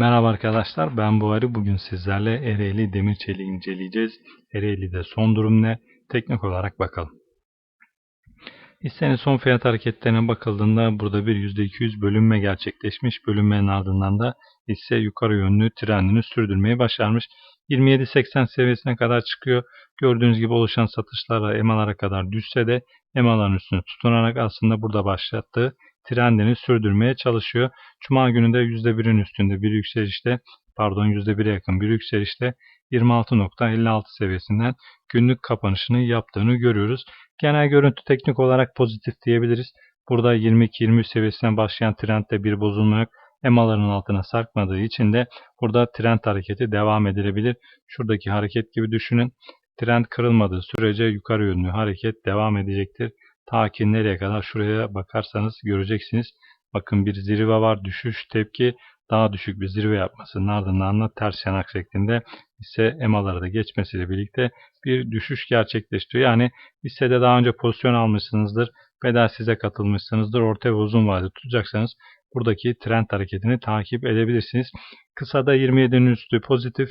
Merhaba arkadaşlar ben Buhari. Bugün sizlerle Ereğli demir çeliği inceleyeceğiz. Ereğli'de son durum ne? Teknik olarak bakalım. Hissenin son fiyat hareketlerine bakıldığında burada bir %200 bölünme gerçekleşmiş. Bölünmenin ardından da hisse yukarı yönlü trendini sürdürmeyi başarmış. 27.80 seviyesine kadar çıkıyor. Gördüğünüz gibi oluşan satışlara EMA'lara kadar düşse de EMA'ların üstüne tutunarak aslında burada başlattığı trendini sürdürmeye çalışıyor. Cuma günü de %1'in üstünde bir yükselişte pardon %1'e yakın bir yükselişte 26.56 seviyesinden günlük kapanışını yaptığını görüyoruz. Genel görüntü teknik olarak pozitif diyebiliriz. Burada 22-23 seviyesinden başlayan trendde bir bozulma yok. EMA'ların altına sarkmadığı için de burada trend hareketi devam edilebilir. Şuradaki hareket gibi düşünün. Trend kırılmadığı sürece yukarı yönlü hareket devam edecektir. Ta ki nereye kadar şuraya bakarsanız göreceksiniz. Bakın bir zirve var. Düşüş tepki daha düşük bir zirve yapmasının ardından da ters yanak şeklinde ise EMA'ları da geçmesiyle birlikte bir düşüş gerçekleştiriyor. Yani hissede daha önce pozisyon almışsınızdır. Bedel size katılmışsınızdır. Orta ve uzun vadede tutacaksanız buradaki trend hareketini takip edebilirsiniz. Kısada 27'nin üstü pozitif.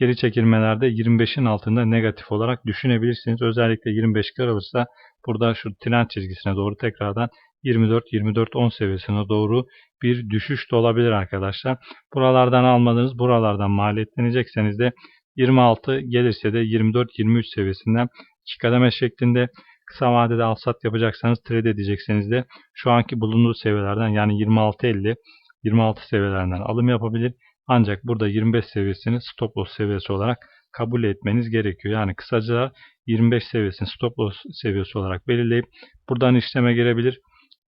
Geri çekilmelerde 25'in altında negatif olarak düşünebilirsiniz. Özellikle 25 kırılırsa burada şu trend çizgisine doğru tekrardan 24-24-10 seviyesine doğru bir düşüş de olabilir arkadaşlar. Buralardan almadığınız buralardan maliyetlenecekseniz de 26 gelirse de 24-23 seviyesinden iki kademe şeklinde kısa vadede al sat yapacaksanız trade edecekseniz de şu anki bulunduğu seviyelerden yani 26-50 26 seviyelerinden alım yapabilir. Ancak burada 25 seviyesini stop loss seviyesi olarak kabul etmeniz gerekiyor. Yani kısaca 25 seviyesini stop loss seviyesi olarak belirleyip buradan işleme girebilir.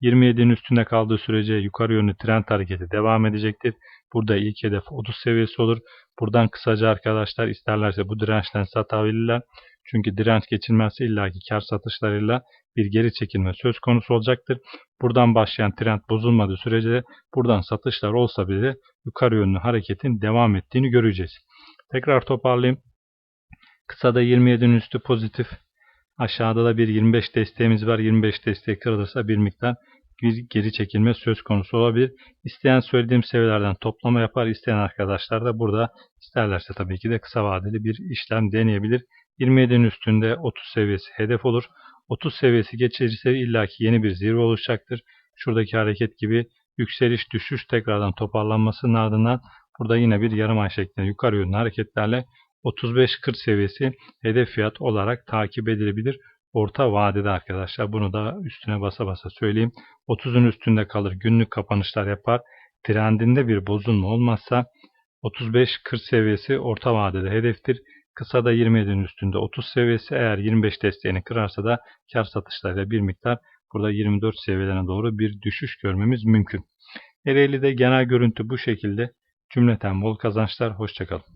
27'nin üstünde kaldığı sürece yukarı yönlü trend hareketi devam edecektir. Burada ilk hedef 30 seviyesi olur. Buradan kısaca arkadaşlar isterlerse bu dirençten satabilirler. Çünkü direnç geçilmezse illaki kar satışlarıyla bir geri çekilme söz konusu olacaktır. Buradan başlayan trend bozulmadığı sürece buradan satışlar olsa bile yukarı yönlü hareketin devam ettiğini göreceğiz. Tekrar toparlayayım. Kısada 27'nin üstü pozitif. Aşağıda da bir 25 desteğimiz var. 25 destek kırılırsa bir miktar bir geri çekilme söz konusu olabilir. İsteyen söylediğim seviyelerden toplama yapar. İsteyen arkadaşlar da burada isterlerse tabii ki de kısa vadeli bir işlem deneyebilir. 27'nin üstünde 30 seviyesi hedef olur. 30 seviyesi geçirirse illaki yeni bir zirve oluşacaktır. Şuradaki hareket gibi yükseliş düşüş tekrardan toparlanmasının ardından burada yine bir yarım ay şeklinde yukarı yönlü hareketlerle 35-40 seviyesi hedef fiyat olarak takip edilebilir. Orta vadede arkadaşlar bunu da üstüne basa basa söyleyeyim. 30'un üstünde kalır günlük kapanışlar yapar. Trendinde bir bozulma olmazsa 35-40 seviyesi orta vadede hedeftir. Kısa da 27'nin üstünde 30 seviyesi eğer 25 desteğini kırarsa da kar satışlarıyla bir miktar burada 24 seviyelerine doğru bir düşüş görmemiz mümkün. Ereğli'de genel görüntü bu şekilde. Cümleten bol kazançlar. Hoşçakalın.